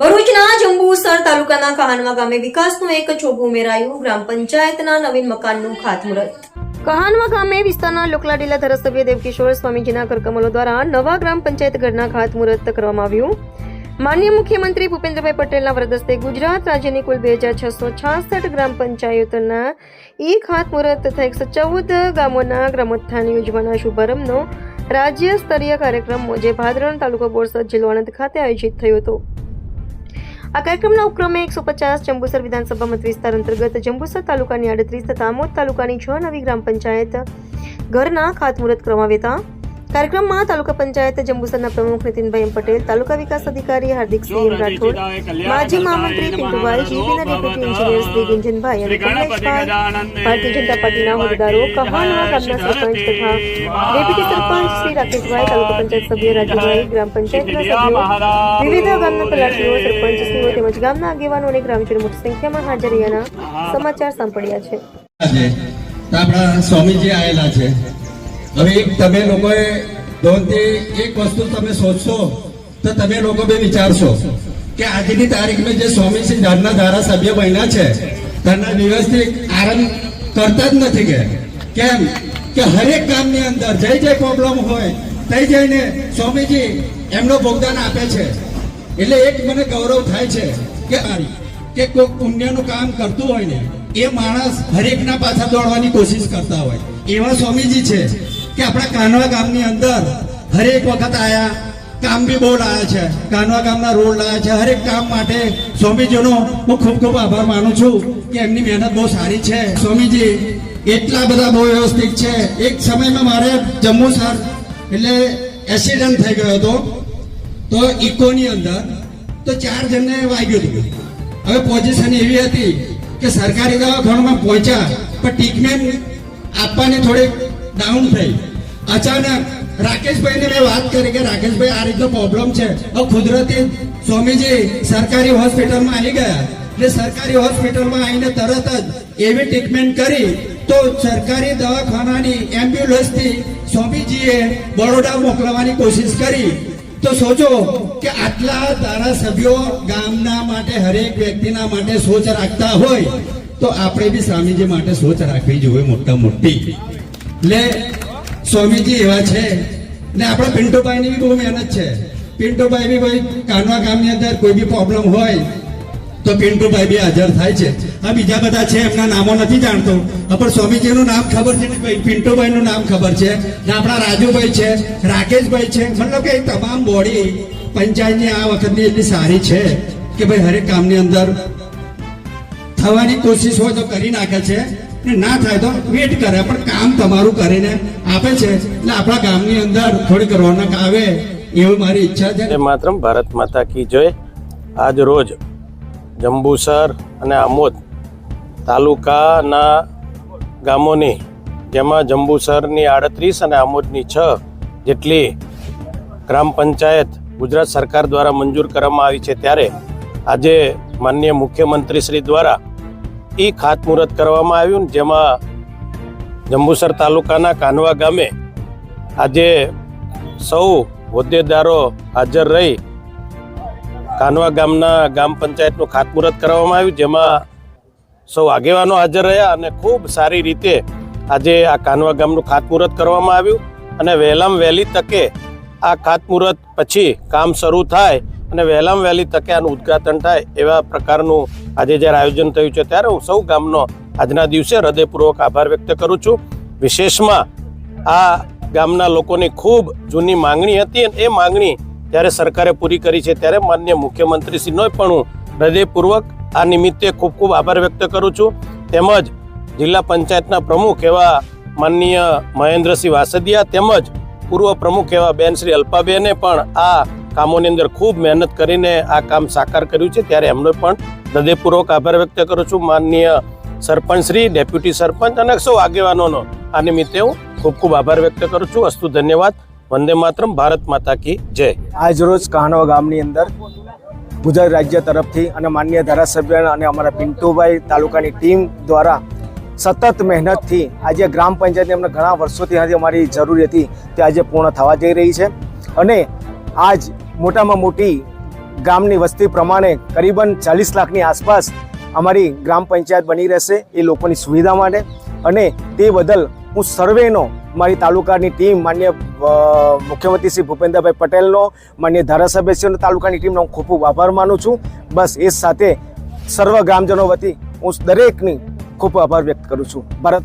ભરૂચના જંબુસર તાલુકાના કહાનવા ગામે વિકાસનું એક ચોગું ઉમેરાયું. ગ્રામ પંચાયતના નવીન મકાનનું ખાતમુહૂર્ત. કહાનવા ગામે વિસ્તારના લોકલાડીલા ધારાસભ્ય દેવકિશોર સ્વામીજીના કરકમલો દ્વારા નવા ગ્રામ પંચાયત ઘરના ખાતમુહૂર્ત કરવામાં આવ્યું. માન્ય મુખ્યમંત્રી ભૂપેન્દ્રભાઈ પટેલના વરદસ્તે ગુજરાત રાજ્યની કુલ બે હજાર છસો છાસઠ ગ્રામ પંચાયતોના ઈ ખાતમુહૂર્ત તથા એકસો ચૌદ ગામોના ગ્રામોત્થાન યોજવાના શુભારંભનો રાજ્ય સ્તરીય કાર્યક્રમ મોજે ભાદરણ તાલુકો બોરસદ જિલ્લો આણંદ ખાતે આયોજિત થયો હતો. આ કાર્યક્રમના ઉપક્રમે એકસો પચાસ જંબુસર વિધાનસભા મત વિસ્તાર અંતર્ગત જંબુસર તાલુકાની આડત્રીસ તથા આમોદ તાલુકાની છ નવી ગ્રામ પંચાયત ઘરના ખાતમુહૂર્ત કરવામાં આવ્યા હતા. કાર્યક્રમમાં તાલુકા પંચાયત જંબુસરના પ્રમુખ નીતિનભાઈ પટેલ તાલુકા વિકાસ અધિકારી હાર્દિકસિંહ રાઠોડ માજી મહામંત્રી પિન્ટુભાઈ જીબીના ડેપ્યુટી એન્જિનિયર શ્રી ગુંજનભાઈ અને કમલેશભાઈ ભારતીય જનતા પાર્ટીના હોદ્દેદારો કહાનવા ગામના સરપંચ તથા ડેપ્યુટી સરપંચ શ્રી રાકેશભાઈ તાલુકા પંચાયત સભ્ય રાજુભાઈ ગ્રામ પંચાયતના સભ્યો વિવિધ ગામના પલાટીઓ સરપંચશ્રીઓ તેમજ ગામના આગેવાનો અને ગ્રામજનો મોટી સંખ્યામાં હાજર રહ્યાના સમાચાર સાંભળ્યા છે. છે આપણા સ્વામીજી આવેલા છે. હવે તમે લોકોએ ધોનથી એક વસ્તુ તમે સોચશો તો તમે લોકો બે વિચારશો કે આજની તારીખમાં જે સ્વામીસિંહ ધારના ધારાસભ્ય બન્યા છે તેના વ્યવસ્થિત આરામ કરતા જ નથી કે. કેમ? કે હરેક કામની અંદર જે જે પ્રોબ્લેમ હોય તે જઈને સ્વામીજી એમનો ભોગદાન આપે છે. એટલે એક મને ગૌરવ થાય છે કે કે કોઈ પુણ્યનું કામ કરતું હોય ને, એ માણસ હરેકના પાછા દોડવાની કોશિશ કરતા હોય. એવા સ્વામીજી છે. કે આપણા કાનવા ગામની અંદર હરેક વખત આયા. કામ બી બહુ લાયા છે. કાનવા ગામના રોડ લાયા છે. હરેક કામ માટે સ્વામીજીનો હું ખૂબ ખૂબ આભાર માનું છું કે એમની મહેનત બહુ સારી છે. સ્વામીજી, એટલા બધા બહુ વ્યવસ્થિત છે. એક સમયમાં મારે જમ્મુ સર એટલે એક્સિડન્ટ થઈ ગયો હતો. તો ઇકોની અંદર તો ચાર જણને વાગ્યું હતું. હવે પોઝિશન એવી હતી કે સરકારી દવાખાનામાં પહોંચ્યા, પણ ટ્રીટમેન્ટ આપવાની થોડીક ડાઉન થઈ. અચાનક રાકેશભાઈને મેં વાત કરી કે રાકેશભાઈ, આ રીતનો પ્રોબ્લેમ છે. હવે કુદરતી સ્વામીજી સરકારી હોસ્પિટલમાં આવી ગયા. એટલે સરકારી હોસ્પિટલમાં આવીને તરત જ એવી ટ્રીટમેન્ટ કરી તો સરકારી દવાખાનાની એમ્બ્યુલન્સથી સ્વામીજીએ બરોડા મોકલવાની કોશિશ કરી. તો સોચો કે આટલા ધારાસભ્યો ગામના માટે, હરેક વ્યક્તિના માટે સોચ રાખતા હોય, તો આપણે બી સ્વામીજી માટે સોચ રાખવી જોઈએ મોટા મોટી. એટલે સ્વામીજી એવા છે. ને આપણા પિન્ટુભાઈની બી બહુ મહેનત છે. પિન્ટુભાઈ બી ભાઈ કાનવા ગામની અંદર કોઈ બી પ્રોબ્લેમ હોય, તો પિન્ટુભાઈ બી હાજર થાય છે. આ બીજા બધા છે, એમના નામો નથી જાણતો. પણ સ્વામીજીનું નામ ખબર છે પિન્ટુભાઈનું નામ ખબર છે. ને આપણા રાજુભાઈ છે, રાકેશભાઈ છે. મતલબ કે તમામ બોડી પંચાયતની આ વખતની એટલી સારી છે કે ભાઈ હરેક કામની અંદર થવાની કોશિશ હોય તો કરી નાખે છે. ને થાય તો વેટ કરે, પણ કામ તમારું કરીને આપે છે. એટલે આપણા ગામની અંદર થોડીક રોનક આવે એવી મારી ઈચ્છા છે. માત્ર ભારત માતા કી જય. આજ રોજ જંબુસર અને આમોદ તાલુકાના ગામોની, જેમાં જંબુસરની આડત્રીસ અને આમોદની છ જેટલી ગ્રામ પંચાયત ગુજરાત સરકાર દ્વારા મંજૂર કરવામાં આવી છે. ત્યારે આજે માનનીય મુખ્યમંત્રી શ્રી દ્વારા એ ખાતમુહૂર્ત કરવામાં આવ્યું જેમાં જંબુસર તાલુકાના કાનવા ગામે આજે સૌ હોદ્દેદારો હાજર રહી કાનવા ગામના ગામ પંચાયતનું ખાતમુહૂર્ત કરવામાં આવ્યું, જેમાં સૌ આગેવાનો હાજર રહ્યા અને ખૂબ સારી રીતે આજે આ કાનવા ગામનું ખાતમુહૂર્ત કરવામાં આવ્યું અને વહેલામાં વહેલી તકે આ ખાતમુહૂર્ત પછી કામ શરૂ થાય અને વહેલામાં વહેલી તકે આનું ઉદ્ઘાટન થાય એવા પ્રકારનું આજે જ્યારે આયોજન થયું છે, ત્યારે હું સૌ ગામનો આજના દિવસે હૃદયપૂર્વક આભાર વ્યક્ત કરું છું. વિશેષમાં આ ગામના લોકોની ખૂબ જૂની માંગણી હતી અને એ માંગણી જ્યારે સરકારે પૂરી કરી છે, ત્યારે માન્ય મુખ્યમંત્રીશ્રીનો પણ હું હૃદયપૂર્વક આ નિમિત્તે ખૂબ ખૂબ આભાર વ્યક્ત કરું છું. તેમજ જિલ્લા પંચાયતના પ્રમુખ એવા માનનીય મહેન્દ્રસિંહ વાસદિયા તેમજ પૂર્વ પ્રમુખ એવા બેન શ્રી અલ્પાબેને પણ આ કામોની અંદર ખૂબ મહેનત કરીને આ કામ સાકાર કર્યું છે. ત્યારે એમનો પણ હૃદયપૂર્વક આભાર વ્યક્ત કરું છું. માનનીય સરપંચ શ્રી, ડેપ્યુટી સરપંચ અને સૌ આગેવાનોનો આ નિમિત્તે હું ખૂબ ખૂબ આભાર વ્યક્ત કરું છું. અસ્તુ ધન્યવાદ. વંદે માતરમ. ભારત માતા કી જય. આજ રોજ કાહનવા ગામની અંદર ગુજરાત રાજ્ય તરફથી અને માન્ય ધારાસભ્ય અને અમારા પિન્ટુભાઈ તાલુકાની ટીમ દ્વારા સતત મહેનતથી આજે ગ્રામ પંચાયતની અમને ઘણા વર્ષોથી આજે અમારી જરૂરી હતી તે આજે પૂર્ણ થવા જઈ રહી છે. અને આજ મોટામાં મોટી ગામની વસ્તી પ્રમાણે કરીબન ચાલીસ લાખની આસપાસ અમારી ગ્રામ પંચાયત બની રહેશે એ લોકોની સુવિધા માટે. અને તે બદલ હું સર્વેનો મારી તાલુકાની ટીમ, માન્ય મુખ્યમંત્રી શ્રી ભૂપેન્દ્રભાઈ પટેલનો, માન્ય ધારાસભ્યશ્રીનો તાલુકાની ટીમનો હું ખૂબ ખૂબ આભાર માનું છું. બસ એ સાથે સર્વ ગ્રામજનો વતી હું દરેકની ખૂબ આભાર વ્યક્ત કરું છું. ભારત